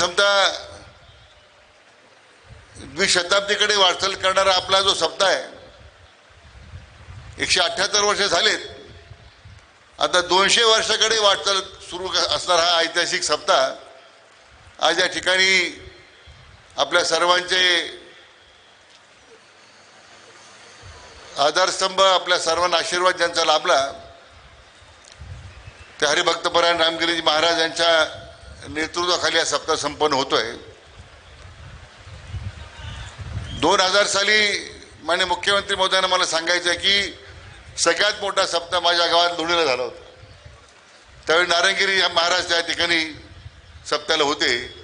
प्रथमतः द्विशताब्दीकडे वाटचाल करणारा आपला जो सप्ताह आहे एकशे अठ्ठ्याहत्तर वर्ष झालेत. आता दोनशे वर्षाकडे वाटचाल सुरू असणारा हा ऐतिहासिक सप्ताह आज या ठिकाणी आपल्या सर्वांचे आधारस्तंभ आपल्या सर्वांना आशीर्वाद ज्यांचा लाभला ते हरिभक्तपरायण रामगिरीजी महाराज यांच्या नेतृत्वाखाली हा सप्ताह संपन्न होतोय. दोन हजार साली मान्य मुख्यमंत्री महोदयांना मला सांगायचं आहे की सगळ्यात मोठा सप्ताह माझ्या गावात लोणीला झाला होता. त्यावेळी नारंगिरी महाराज त्या ठिकाणी सप्ताहाला होते.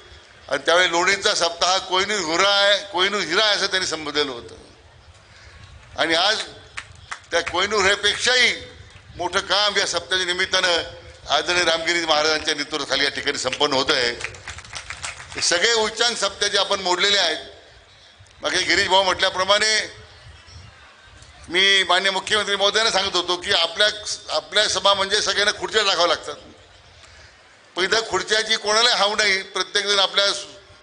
आणि त्यावेळी लोणीचा सप्ताह हा कोहिनूर हुरा आहे कोहिनूर हिरा आहे असं त्यांनी संबोधलेलं होतं. आणि आज त्या कोहिनूर हेपेक्षाही मोठं काम या सप्ताहाच्या निमित्तानं आदरणीय रामगिरी महाराजांच्या नेतृत्वाखाली या ठिकाणी संपन्न होत आहे. सगळे उच्चांक सप्त्याचे आपण मोडलेले आहेत मग गिरीश भाऊ म्हटल्याप्रमाणे मी मान्य मुख्यमंत्री महोदयांना सांगत होतो की आपल्या आपल्या सभा म्हणजे सगळ्यांना खुर्च्या टाकाव्या लागतात. पण इथं खुर्च्याची कोणाला हाव नाही. प्रत्येकजण आपल्या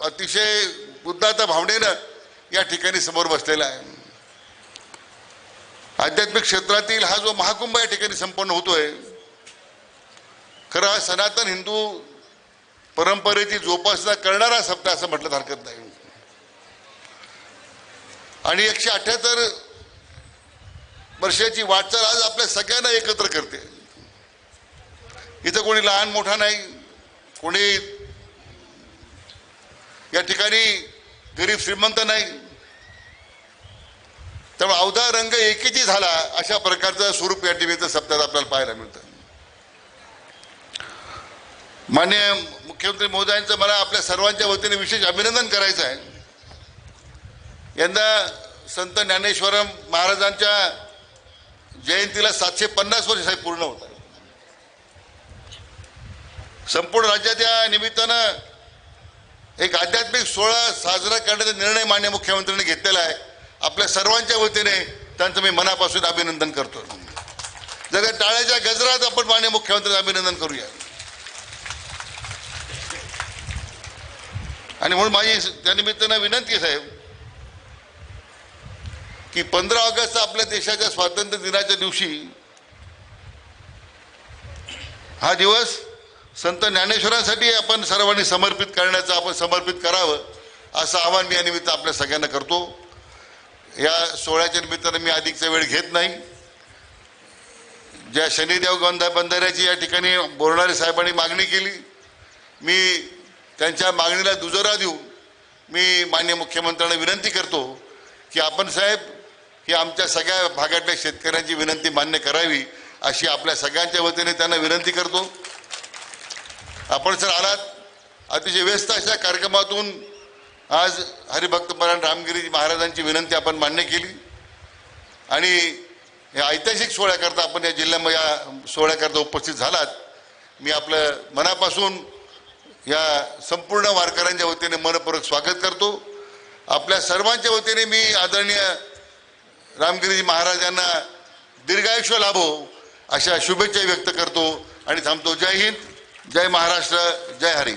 अतिशय उदात्त भावनेनं या ठिकाणी समोर बसलेला आहे. आध्यात्मिक क्षेत्रातील हा जो महाकुंभ या ठिकाणी संपन्न होतोय खरं हा सनातन हिंदू परंपरेची जोपासना करणारा सप्ताह असं म्हटलं तर हरकत नाही. आणि एकशे अठ्याहत्तर वर्षाची वाटचाल आज आपल्या सगळ्यांना एकत्र करते. इथं कोणी लहान मोठा नाही कोणी या ठिकाणी गरीब श्रीमंत नाही. त्यामुळे अवधा रंग एकेची झाला अशा प्रकारचं स्वरूप या टीव्हीचं सप्ताहात आपल्याला पाहायला मिळतं. मान्य मुख्यमंत्री महोदयांचं मला आपल्या सर्वांच्या वतीने विशेष अभिनंदन करायचं आहे. यंदा संत ज्ञानेश्वरम महाराजांच्या जयंतीला सातशे पन्नास वर्ष साहेब पूर्ण होत संपूर्ण राज्यात या निमित्तानं एक आध्यात्मिक सोहळा साजरा करण्याचा निर्णय मान्य मुख्यमंत्र्यांनी घेतलेला आहे. आपल्या सर्वांच्या वतीने त्यांचं मी मनापासून अभिनंदन करतो. जर टाळ्याच्या गजरात आपण मान्य मुख्यमंत्र्यांचं अभिनंदन करूया. आणि म्हणून माझी त्या निमित्तानं विनंती साहेब की पंधरा ऑगस्ट आपल्या देशाच्या स्वातंत्र्य दिनाच्या दिवशी हा दिवस संत ज्ञानेश्वरांसाठी आपण सर्वांनी समर्पित करण्याचं आपण समर्पित करावं असं आव्हान मी या निमित्त आपल्या सगळ्यांना करतो. या सोहळ्याच्या निमित्तानं मी अधिकचा वेळ घेत नाही. ज्या शनिदेव गोंधा बंधाऱ्याची या ठिकाणी बोरणारे साहेबांनी मागणी केली मी त्यांच्या मागणीला दुजोरा देऊ मी मान्य मुख्यमंत्र्यांना विनंती करतो की आपण साहेब ही आमच्या सगळ्या भागातल्या शेतकऱ्यांची विनंती मान्य करावी अशी आपल्या सगळ्यांच्या वतीने त्यांना विनंती करतो. आपण सर आलात अतिशय व्यस्त अशा कार्यक्रमातून आज हरिभक्तपरायण रामगिरी महाराजांची विनंती आपण मान्य केली. आणि या ऐतिहासिक सोहळ्याकरता आपण या जिल्ह्यामध्ये या सोहळ्याकरता उपस्थित झालात. मी आपलं मनापासून या संपूर्ण वारकऱ्यांच्या वतीने मनपूर्वक स्वागत करतो. आपल्या सर्वांच्या वतीने मी आदरणीय रामगिरीजी महाराजांना दीर्घायुष्य लाभो अशा शुभेच्छा व्यक्त करतो आणि थांबतो. जय हिंद जय महाराष्ट्र जय हरी.